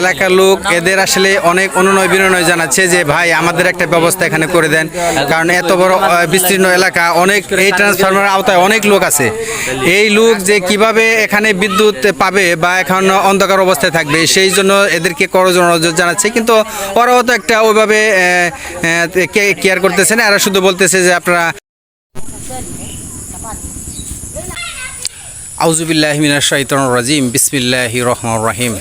এলাকার লোক, এদের আসলে অনেক অনুনয় বিনয় জানাচ্ছে যে, ভাই, আমাদের একটা ব্যবস্থা এখানে করে দেন। কারণ এত বড় বিস্তীর্ণ এলাকা, অনেক এই ট্রান্সফরমার আওতায় অনেক লোক আছে। এই লোক যে কীভাবে এখানে বিদ্যুৎ পাবে বা এখন অন্ধকার অবস্থায় থাকবে, সেই জন্য এদেরকে অনুরোধ জানাচ্ছে। কিন্তু ওরাও তো একটা ওইভাবে কেয়ার করতেছে না। এরা শুধু বলতেছে যে, আপনারা আউজুবিল্লাহ মিনাশ শাইতানির রাজিম। বিসমিল্লাহি রহমান রাহিম।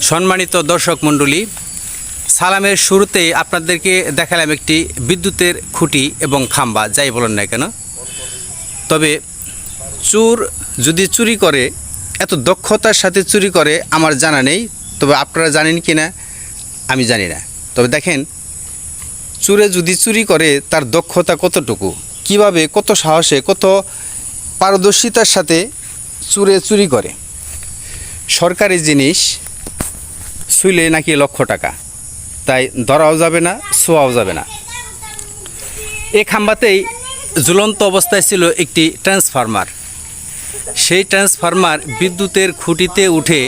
সম্মানিত দর্শক মণ্ডলী, সালামের শুরুতেই আপনাদেরকে দেখালাম একটি বিদ্যুতের খুঁটি এবং খাম্বা, যাই বলেন না কেন। তবে চোর যদি চুরি করে, এত দক্ষতার সাথে চুরি করে, আমার জানা নেই, তবে আপনারা জানেন কি না আমি জানি না। তবে দেখেন, চুরে যদি চুরি করে, তার দক্ষতা কতটুকু? কীভাবে, কত সাহসে, কত পারদর্শিতার সাথে চুরে চুরি করে? সরকারি জিনিস শুইলে নাকি লক্ষ টাকা। তাই ধরাও যাবে না, শোয়াও যাবে না। এই খাম্বাতেই ঝুলন্ত অবস্থায় ছিল একটি ট্রান্সফরমার। সেই ট্রান্সফরমার বিদ্যুতের খুঁটিতে উঠে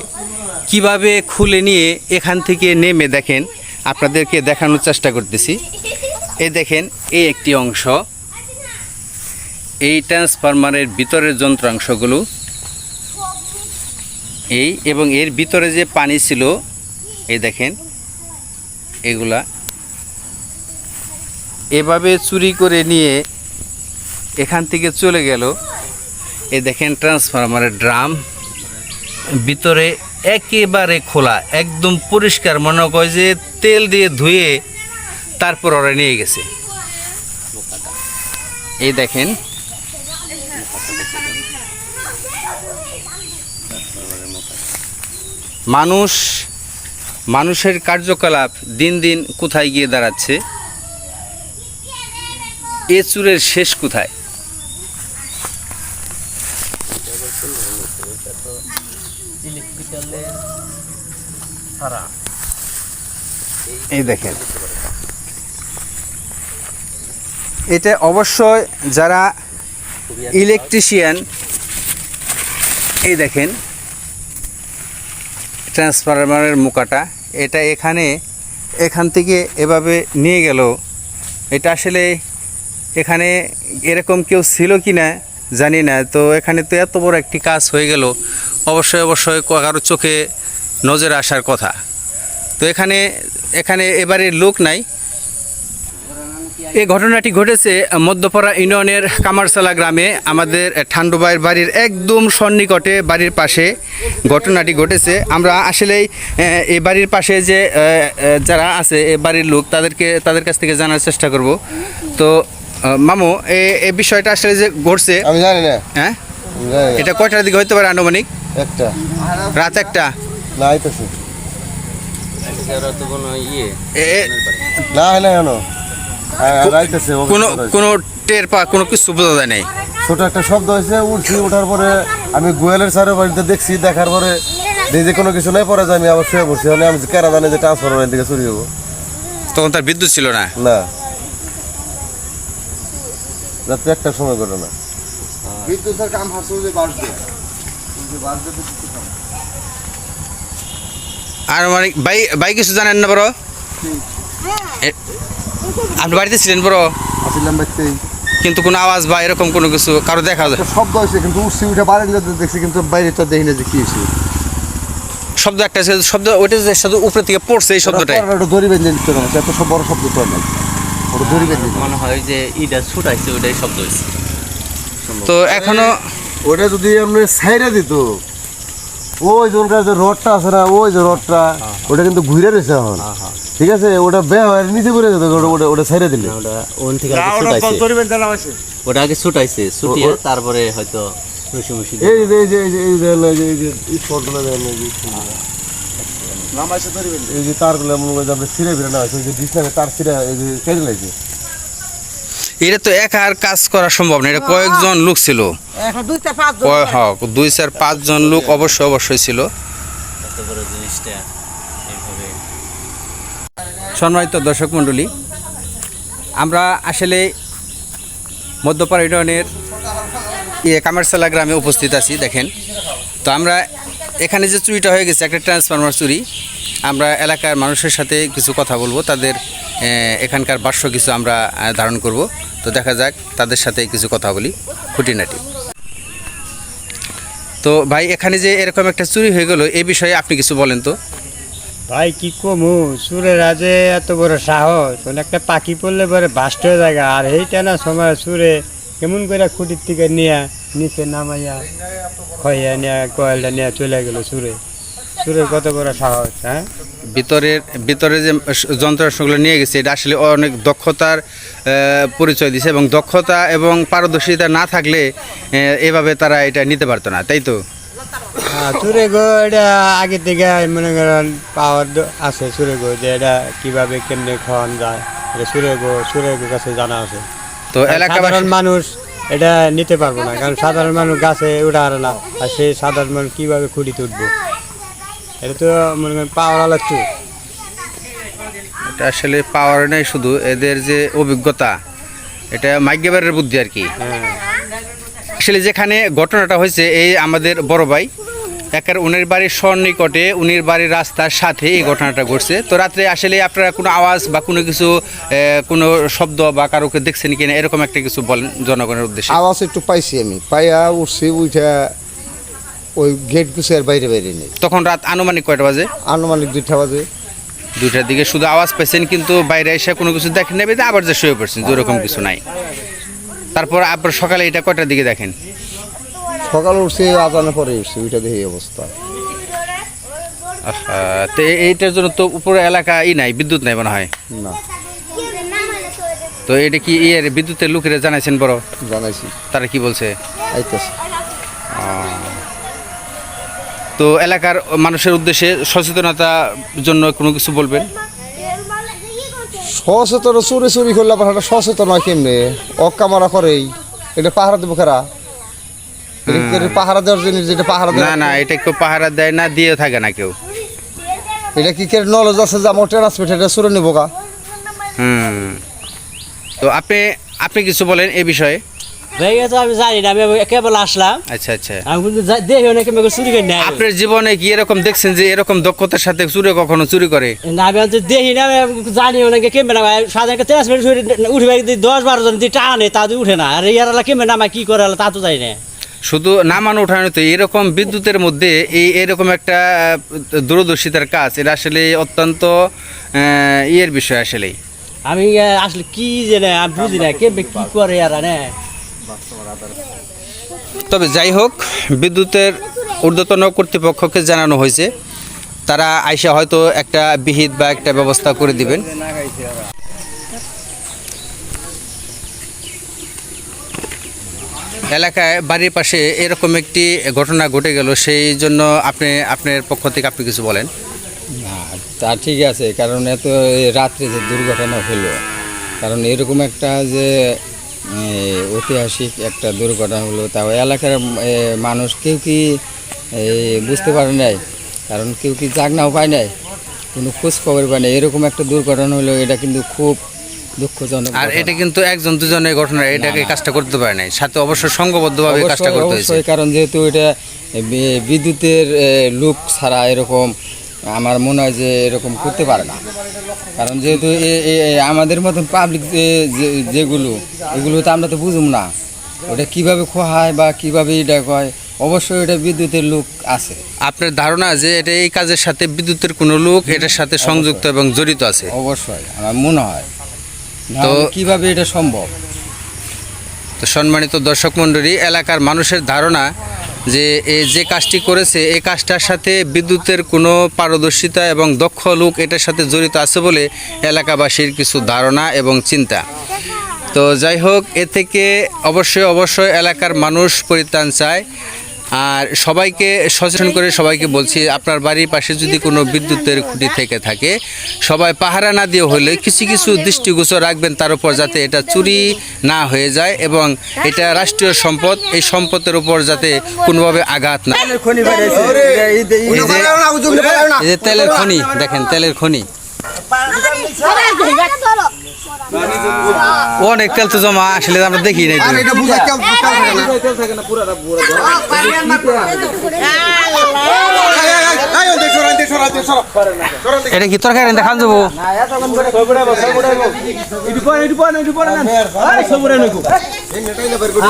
কীভাবে খুলে নিয়ে এখান থেকে নেমে দেখেন, আপনাদেরকে দেখানোর চেষ্টা করতেছি। এ দেখেন এই একটি অংশ। এই ট্রান্সফরমারের ভিতরের যন্ত্রাংশগুলো, এই এবং এর ভিতরে যে পানি ছিল এই দেখেন, এগুলা। এভাবে চুরি করে নিয়ে এখান থেকে চলে গেল। এই দেখেন ট্রান্সফরমারের ড্রাম। ভিতরে একেবারে খোলা, একদম পরিষ্কার। মনে করে যে তেল দিয়ে ধুয়ে তারপর ওরা নিয়ে গেছে। এই দেখেন। মানুষ মানুষের কার্যকলাপ দিন দিন কোথায় গিয়ে দাঁড়াচ্ছে? এ চুরের শেষ কোথায়? এই দেখেন। এটা অবশ্যই যারা ইলেকট্রিশিয়ান এই দেখেন। ট্রান্সফরমারের মুকাটা। এটা এখানে, এখান থেকে এভাবে নিয়ে গেল। এটা আসলে এখানে এরকম কেউ ছিল কি না জানি না, তো এখানে তো এত বড় একটি কাজ হয়ে গেল। অবশ্যই অবশ্যই কারও চোখে নজরে আসার কথা। তো এখানে এখানে এবারে লোক নাই। এই ঘটনাটি ঘটেছে মধ্যপাড়া ইউনিয়নের কামারসালা গ্রামে। আমাদের ঠান্ডুবাইয়ের বাড়ির একদম সন্নিকটে বাড়ির পাশে ঘটনাটি ঘটেছে। আমরা আসলেই এই বাড়ির পাশে যে যারা আছে এ বাড়ির লোক তাদেরকে তাদের কাছ থেকে জানার চেষ্টা করব। তো মামু এ- এই বিষয়টা আসলে যে ঘটছে আমি জানি না। হ্যাঁ? এটা কয়টার দিকে হইতে পারে আনুমানিক? একটা। রাত একটা। না আইতেছে। এ- এ- না হয় না। কেন কোনো কোনো টের পা কোনো কিছু বোঝা যায় নাই। ছোট একটা শব্দ হয়েছে উঠছি ওঠার পরে আমি গোয়ালের স্যারের বাড়িতে দেখছি দেখার পরে নিজে কোনো কিছু নাই পরে যে আমি আবার শুয়ে পড়ছি মানে আমি কেরা জানি যে ট্রান্সফরমার দিকে চুরি হব। তখন তার বিদ্যুৎ ছিল না? না। রাত্রে একটার সময় করে না। বিদ্যুতের কাম হাসু যে বাস আর মানে ভাই ভাই কিছু জানেন না বড়? আপনি বাড়িতে ছিলেন বড় আসিলাম বাইতেই কিন্তু কোনো আওয়াজ বা এরকম কোনো কিছু কারও দেখা যায়? শব্দ হয়েছে কিন্তু উঠছি উঠে বাইরে দেখছি কিন্তু বাইরে তো দেখি না যে কি হয়েছে। শব্দ একটা আছে, শব্দ ওইটা যে শব্দ উপরে থেকে পড়ছে এই শব্দটাই। একটু দড়ি বেঁধে দিতে হবে এত সব বড় শব্দ তো না ওটা দড়ি বেঁধে মনে হয় যে ইটা ছুটাইছে ওইটাই শব্দ হয়েছে। তো এখনও ওটা যদি আপনি সাইডে দিত ওই যে রডটা আছে না ওই যে রডটা ওটা কিন্তু ঘুরে রয়েছে এখন। ঠিক আছে ওটা বে হয়ে নিচে পড়ে যেত ওটা ওটা ওটা সাইডে দিলে ওটা ওন থেকে আগে ছুটাইছে ওটা আগে ছুটাইছে ছুটিয়ে তারপরে হয়তো রুসি মুসি দিয়ে- এই যে এই যে এই যে এই যে এই যে এই যে এই ফটোটা দেন এই যে এই যে তারগুলো মনে করেন আপনি ছিঁড়ে ফিরে না ওই যে ডিসপ্লে তার ছিঁড়ে এই যে কেটে লাগছে এটা তো একা আর কাজ করা সম্ভব না এটা কয়েকজন লোক ছিল দুই চার পাঁচজন লোক অবশ্যই অবশ্যই ছিল এত বড় জিনিসটা এইভাবে সম্মানিত দর্শক মণ্ডলী, আমরা আসলে মধ্যপাড়া ইউনিয়নের ইয়ে কামারসালা গ্রামে উপস্থিত আছি, দেখেন। তো আমরা এখানে যে চুরিটা হয়ে গেছে, একটা ট্রান্সফরমার চুরি, আমরা এলাকার মানুষের সাথে কিছু কথা বলব, তাদের এখানকার বাস্য কিছু আমরা ধারণ করব। তো দেখা যাক, তাদের সাথে কিছু কথা বলি, খুঁটিনাটি। তো ভাই, এখানে যে এরকম একটা চুরি হয়ে গেল এই বিষয়ে আপনি কিছু বলেন তো। ভাই, কি কমু? সুরের আজে এত বড় সাহস। ওখানে একটা পাখি পড়লে পরে বাস্ট হয়ে যায় আর এইটা না সময় সুরে কেমন করে খুঁটির থেকে নিয়ে, নিচে নামাইয়া, খইয়া নিয়ে কয়েলটা নিয়ে চলে গেল সুরে। সুরের কত বড় সাহস হ্যাঁ? ভিতরের ভিতরে যে যন্ত্রাংশগুলো নিয়ে গেছে, এটা আসলে অনেক দক্ষতার পরিচয় দিছে এবং দক্ষতা এবং পারদর্শিতা না থাকলে এভাবে তারা এটা নিতে পারতো না, তাই তো? সুরে গো এটা আগে থেকে মনে করেন পাওয়ার আছে সুরে গো যে এটা কীভাবে কেমনে খাওয়ান যায়। এটা সুরে গো সুরে গো কাছে জানা আছে। তো সাধারণ মানুষ এটা নিতে পারব না কারণ সাধারণ মানুষ গাছে উঠা আর না আর সেই সাধারণ মানুষ কীভাবে খুঁড়ি তুলবো। এটা তো মনে করেন পাওয়ার লাগতো এটা আসলে পাওয়ার নেই শুধু এদের যে অভিজ্ঞতা এটা মাইগ্যবারের বুদ্ধি আর কি। হ্যাঁ। আসলে যেখানে ঘটনাটা হয়েছে এই আমাদের বড় ভাই একার উনির বাড়ির সন্নিকটে উনির বাড়ির রাস্তার সাথে এই ঘটনাটা ঘটছে। তো রাত্রে আসলে আপনারা কোনো আওয়াজ বা কোনো কিছু কোনো শব্দ বা কারোকে দেখছেন কিনা এরকম একটা কিছু বলেন জনগণের উদ্দেশ্যে। আওয়াজ একটু পাইছি আমি। পাইয়া উঠছি উঠা ওই গেট গুছের বাইরে বাইরে নেই। তখন রাত আনুমানিক কয়টা বাজে? আনুমানিক দুইটা বাজে। দুইটার দিকে শুধু আওয়াজ পেয়েছেন কিন্তু বাইরে এসে কোনো কিছু দেখেন নেবে আবার যে শুয়ে পড়ছেন যে ওরকম কিছু নাই। তারপর আপনার সকালে এটা কয়টার দিকে দেখেন? সকালে উঠছি আজানের পরে উঠছি ওইটা দেখে অবস্থা। তো এইটার জন্য তো উপরে এলাকা ই নাই বিদ্যুৎ নাই মনে হয়? না। তো এটা কি ইয়ের বিদ্যুতের লোকেরা জানাইছেন বড়? জানাইছি। তারা কি বলছে? আইতেছে। তো এলাকার মানুষের উদ্দেশ্যে সচেতনতার জন্য কোনো কিছু বলবেন? সচেতন চুরি চুরি করলে একটা সচেতন হয় কেমনে? অকামারা করেই। এটা পাহারা দেবো খেরা পাহারা দেওয়ার জিনিস যেটা পাহারা না না এটা কেউ পাহারা দেয় না দিয়ে থাকে না কেউ। এটা কি কে নলেজ আছে যে আমার ট্রান্সমিট এটা চুরে নেব গা? হুম। তো আপনি আপনি কিছু বলেন এই বিষয়ে? তো আমি জানি না আমি কেবল আসলাম। আচ্ছা আচ্ছা। আমি কিন্তু দেখি অনেক চুরি করে নেয়। আপনার জীবনে কি এরকম দেখছেন যে এরকম দক্ষতার সাথে চুরি কখনো চুরি করে? না আমি তো দেখি না আমি জানি অনেকে কেমন না সাধারণত তেইশ মিনিট উঠে দশ বারো জন যদি টানে তা উঠে না। আর ইয়ারা কেমন নামা কি করে তা তো জানি না। শুধু নামানো উঠানো তো এরকম বিদ্যুতের মধ্যে এই এরকম একটা দূরদর্শিতার কাজ এটা আসলে অত্যন্ত ইয়ের বিষয় আসলেই। আমি আসলে কি জানে আমি বুঝি না কেমন কি করে না। তবে যাই হোক বিদ্যুতের ঊর্ধ্বতন কর্তৃপক্ষকে জানানো হয়েছে তারা আইসা হয়তো একটা বিহিত বা একটা ব্যবস্থা করে দিবেন। এলাকায় বাড়ির পাশে এরকম একটি ঘটনা ঘটে গেল, সেই জন্য আপনি, আপনার পক্ষ থেকে আপনি কিছু বলেন। না, তা ঠিক আছে, কারণ এত রাত্রে যে দুর্ঘটনা হলো, কারণ এরকম একটা যে ঐতিহাসিক একটা দুর্ঘটনা হলো, তাও এলাকার মানুষ কেউ কি বুঝতে পারে নাই, কারণ কেউ কি জাগনাও পায় নাই, কোনো খোঁজ খবর পায় নাই, এরকম একটা দুর্ঘটনা হলো, এটা কিন্তু খুব দুঃখজনক আর এটা কিন্তু একজন দুজনের ঘটনা এটাকে কাজটা করতে পারে নাই। সাথে অবশ্য সংঘবদ্ধভাবে কাজটা করতে হয়েছে। কারণ যেহেতু এটা বিদ্যুতের লুক ছাড়া এরকম আমার মনে হয় যে এরকম করতে পারে না। কারণ যেহেতু আমাদের মতন পাবলিক যে যেগুলো এগুলো তো আমরা তো বুঝুম না। ওটা কীভাবে খোয়ায় বা কীভাবে এটা কয় অবশ্যই এটা বিদ্যুতের লোক আছে। আপনার ধারণা যে এটা এই কাজের সাথে বিদ্যুতের কোনো লোক এটার সাথে সংযুক্ত এবং জড়িত আছে? অবশ্যই আমার মনে হয়। তো- কীভাবে এটা সম্ভব? তো সম্মানিত দর্শক মণ্ডলী এলাকার মানুষের ধারণা যে এই যে কাজটি করেছে এই কাজটার সাথে বিদ্যুতের কোনো পারদর্শিতা এবং দক্ষ লোক এটার সাথে জড়িত আছে বলে এলাকাবাসীর কিছু ধারণা এবং চিন্তা। তো যাই হোক এ থেকে অবশ্যই অবশ্যই এলাকার মানুষ পরিত্রাণ চায়। আর সবাইকে সচেতন করে সবাইকে বলছি আপনার বাড়ির পাশে যদি কোনো বিদ্যুতের খুঁটি থেকে থাকে সবাই পাহারা না দিয়ে হলে কিছু কিছু দৃষ্টিগোচর রাখবেন তার উপর যাতে এটা চুরি না হয়ে যায় এবং এটা রাষ্ট্রীয় সম্পদ এই সম্পদের উপর যাতে কোনোভাবে আঘাত না এই যে- তেলের খনি দেখেন তেলের খনি। অনেক তেল তো জমা আসলে আমরা দেখি নাই। এটা কি তরকারি দেখান যাব?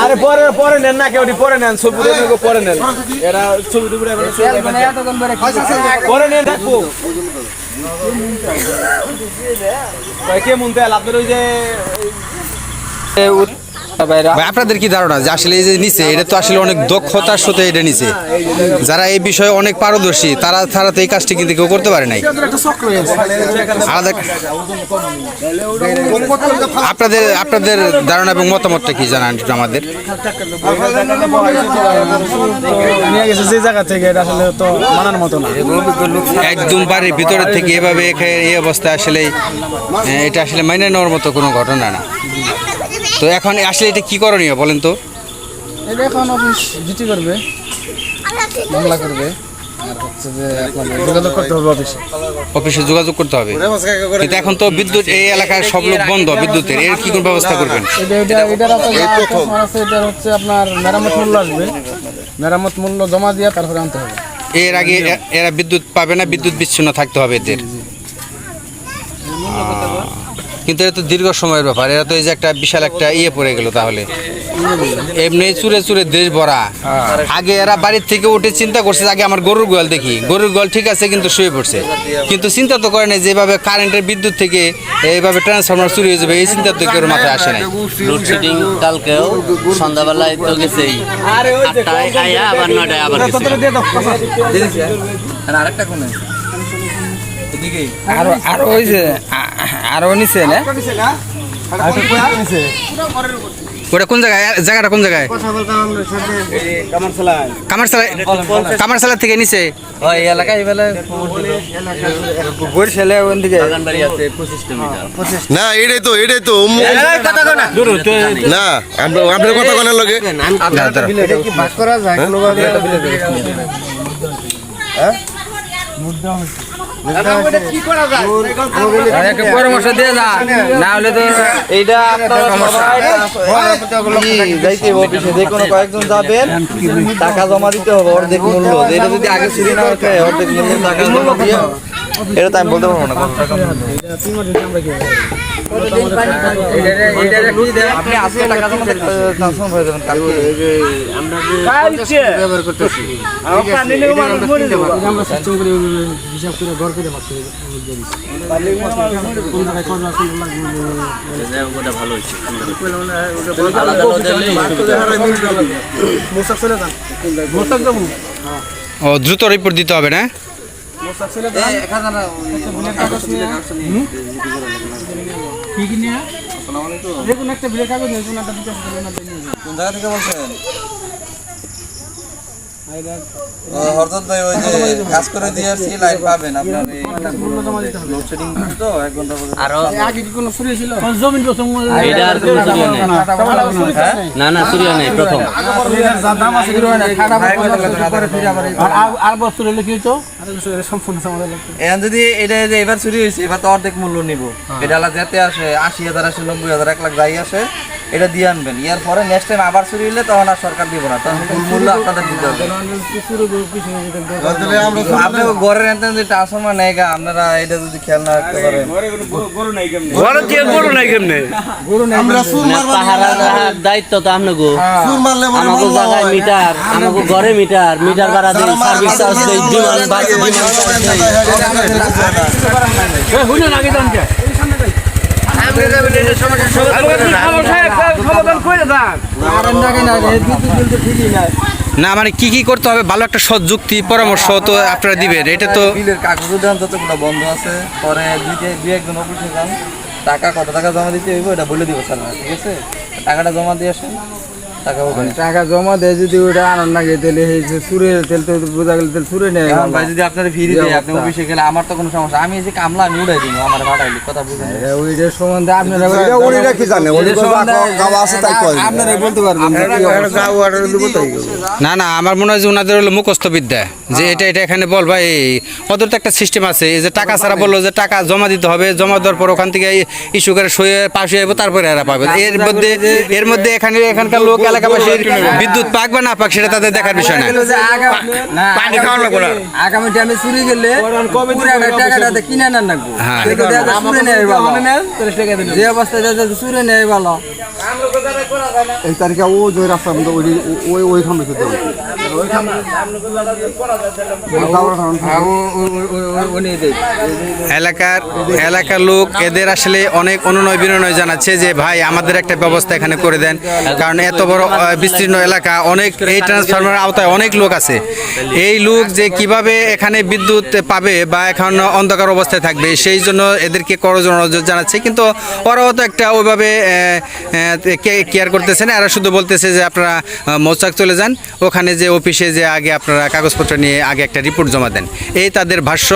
আরে পরে পরে নেন না কেউ পরে নেন। সবুরে নেন পরে নেন। এরা ছবি পরে নেন দেখব কে মনতে আপনার ওই যে আপনাদের কি ধারণা যে আসলে এই যে নিচে, এটা তো আসলে অনেক দক্ষতার সাথে এটা নিচে। যারা এই বিষয়ে অনেক পারদর্শী, তারা তারা তো এই কাজটি কিন্তু কেউ করতে পারে নাই। আলাদা আপনাদের আপনাদের ধারণা এবং মতামতটা কি জানান আমাদের? একদম বাড়ির ভিতরে থেকে এভাবে এই অবস্থায় আসলে এটা আসলে মাইনে নেওয়ার মতো কোনো ঘটনা না। তো এখন আসলে এটা কি করণীয় বলেন তো? এটা এখন অফিস জিটি করবে মামলা করবে। অফিসে। যোগাযোগ করতে হবে। কিন্তু এখন তো বিদ্যুৎ এই এলাকার সব লোক বন্ধ বিদ্যুতের এর কি কোনো ব্যবস্থা করবেন? এটা হচ্ছে আপনার মেরামত মূল্য আসবে। মেরামত মূল্য জমা দিয়ে তারপরে আনতে হবে। এর আগে এরা বিদ্যুৎ পাবে না বিদ্যুৎ বিচ্ছিন্ন থাকতে হবে এদের। কিন্তু এটা তো দীর্ঘ সময়ের ব্যাপার। এরা তো এই যে একটা বিশাল একটা ইয়ে পড়ে গেল তাহলে। এমনি চুরে চুরে দেশ ভরা। আগে এরা বাড়ির থেকে উঠে চিন্তা করছে আগে আমার গরুর গোয়াল দেখি। গরুর গোয়াল ঠিক আছে কিন্তু শুয়ে পড়ছে। কিন্তু চিন্তা তো করে নাই যেভাবে কারেন্টের বিদ্যুৎ থেকে এইভাবে ট্রান্সফরমার চুরি হয়ে যাবে এই চিন্তা তো কেউ মাথায় আসে নাই। লোডশেডিং কালকেও সন্ধ্যাবেলায় তো গেছেই। আটটায় আয়া আবার নয়টায় আবার গেছে। আরও আরও ওই যে আরও নিচে না? ওটা কোন জায়গায়? জায়গাটা কোন জায়গায়? কামারসালা কামারসালা থেকে নিচে? ওই এলাকায় বরিশালে পঁচিশটা মিটার না এটাই তো এটাই তো না। আমরা আপনার কথা কনার লগে। ভাগ করা যায়? কোনোভাবে একটা পরামর্শ দিয়ে যা না হলে তো এইটা আপনার যাইতে অফিসে যে কোনো কয়েকজন যাবেন টাকা জমা দিতে হবে অর্ধেক মূল্য। এটা যদি আগে চুরি না হয় অর্ধেক মূল্য টাকা জমা দিয়ে এটা তো আমি বলতে পারব না কত টাকা আপনি আজকে টাকা ট্রান্সফার হয়ে যাবেন কালকে। ওটা ভালো হয়েছে আলাদা আলাদা হলে সুবিধা। ও দ্রুত রিপোর্ট দিতে হবে না? কোন জায়গা থেকে বলছেন? হরদত ভাই ওই যে কাজ করে দিয়ে আসছি লাইন পাবেন আপনার এই লোডশেডিং তো এক ঘণ্টা পর্যন্ত আরও আগে কি কোনো চুরি ছিল এটা আর কোনো চুরি হয় নাই। না না চুরি হয় নাই প্রথম। এখন যদি এটা যে এবার চুরি হয়েছে এবার তো অর্ধেক মূল্য নিব। এটা আলা যেতে আসে আশি হাজার আসে নব্বই হাজার এক লাখ যাই আসে এটা দিয়ে আনবেন। ইয়ার পরে নেক্সট টাইম আবার চুরি হলে তখন আর সরকার দিব না। তখন ফুল মূল্য আপনাদের দিতে হবে। আপনি ঘরের এনতেন যে ট্রান্সফরমার নেই গা, আপনারা এটা যদি খেয়াল না রাখতে পারেন। আমরা সুর না, পাহারা দায়িত্ব তো আপনাকে সুর মারলে মনে আমাকে মামলা জায়গায় মিটার আমাকে ঘরে মিটার মিটার ভাড়া দিই সার্ভিস চার্জ দিই বাড়ি না মানে কি কি করতে হবে? ভালো একটা সৎ যুক্তি, পরামর্শ তো আপনারা দিবেন। এটা তো বিলের কাগজ বন্ধ আছে, পরে দুই একজন অফিসে যান। টাকা কত টাকা জমা দিতে হইব, এটা বলে দিব স্যার ঠিক আছে? টাকাটা জমা দিয়ে আসেন। টাকা জমা দেয় যদি ওটা আনন্দ লাগে তাহলে সুরে তেল তো বোঝা গেলে তেল সুরে নেয়। ভাই যদি আপনার ফিরে দেয় আপনি অফিসে গেলে আমার তো কোনো সমস্যা। আমি যে কামলা আমি উড়াই আমার ভাড়াইলি কথা বুঝেন ওইটার সম্বন্ধে আপনারা উনিরা কি জানে? তো আছে তাই কয়। আপনারাই বলতে পারবেন না না আমার মনে হয় যে ওনাদের হলো মুখস্থ বিদ্যা। যে এটা এটা এখানে বল ভাই ওদের তো একটা সিস্টেম আছে। এই যে টাকা ছাড়া বলল যে টাকা জমা দিতে হবে জমা দেওয়ার পর ওখান থেকে ইস্যু করে সয়ে পাশে যাব তারপরে এরা পাবে। এর মধ্যে এর মধ্যে এখানে এখানকার লোক এলাকাবাসীর বিদ্যুৎ পাক বা না পাক সেটা তাদের দেখার বিষয় না। পানি আগামী টাইমে চুরি গেলে পুরা টাকাটা কিনে নেন লাগবো। হ্যাঁ। যে অবস্থায় চুরে নেয় ভালো এই তারিখে ও যে রাস্তা ওই ওইখানে ওই এলাকার এলাকার লোক, এদের আসলে অনেক অনুনয় বিনয় জানাচ্ছে যে, ভাই, আমাদের একটা ব্যবস্থা এখানে করে দেন। কারণ এত বড় বিস্তীর্ণ এলাকা, অনেক, এই ট্রান্সফরমারের আওতায় অনেক লোক আছে। এই লোক যে কীভাবে এখানে বিদ্যুৎ পাবে বা এখন অন্ধকার অবস্থায় থাকবে, সেই জন্য এদেরকে অনুরোধ জানাচ্ছে। কিন্তু ওরাও তো একটা ওইভাবে কেয়ার করতেছে না। এরা শুধু বলতেছে যে, আপনারা মৌচাক চলে যান। ওখানে যে অফিসে যে আগে আপনারা কাগজপত্র নিয়ে আগে একটা রিপোর্ট জমা দেন, এই তাদের ভাষ্য।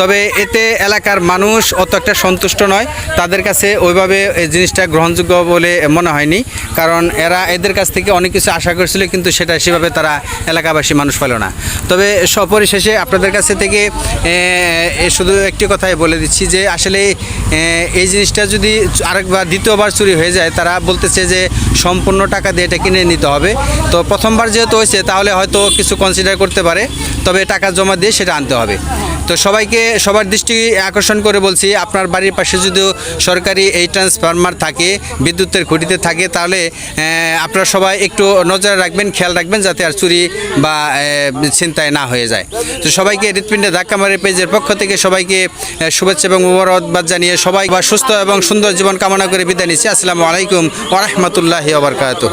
তবে এতে এলাকার মানুষ অত একটা সন্তুষ্ট নয়। তাদের কাছে ওইভাবে এই জিনিসটা গ্রহণযোগ্য বলে মনে হয়নি। কারণ এরা এদের কাছ থেকে অনেক কিছু আশা করছিল, কিন্তু সেটা সেভাবে তারা এলাকাবাসী মানুষ পেল না। তবে সপরিশেষে আপনাদের কাছে থেকে শুধু একটি কথাই বলে দিচ্ছি যে, আসলে এই জিনিসটা যদি আরেকবার দ্বিতীয়বার চুরি হয়ে যায়, তারা বলতেছে যে সম্পূর্ণ টাকা দিয়ে এটা কিনে নিতে হবে। তো প্রথমবার যেহেতু হয়েছে, তাহলে হয়তো কিছু কনসিডার করতে পারে, তবে টাকা জমা দিয়ে সেটা আনতে হবে। তো সবাইকে সবার দৃষ্টি আকর্ষণ করে বলছি, আপনার বাড়ির পাশে যদি সরকারি এই ট্রান্সফরমার থাকে, বিদ্যুতের খুঁটিতে থাকে, তাহলে আপনারা সবাই একটু নজরে রাখবেন, খেয়াল রাখবেন যাতে আর চুরি বা চিন্তায় না হয়ে যায়। তো সবাইকে হৃৎপিণ্ডে ধাক্কা মারে পেজের পক্ষ থেকে সবাইকে শুভেচ্ছা এবং মুবারকবাদ জানিয়ে সবাই সুস্থ এবং সুন্দর জীবন কামনা করে বিদায় নিচ্ছি। আসসালামু আলাইকুম ওরহমতুল্লাহি ওবরকাতুহ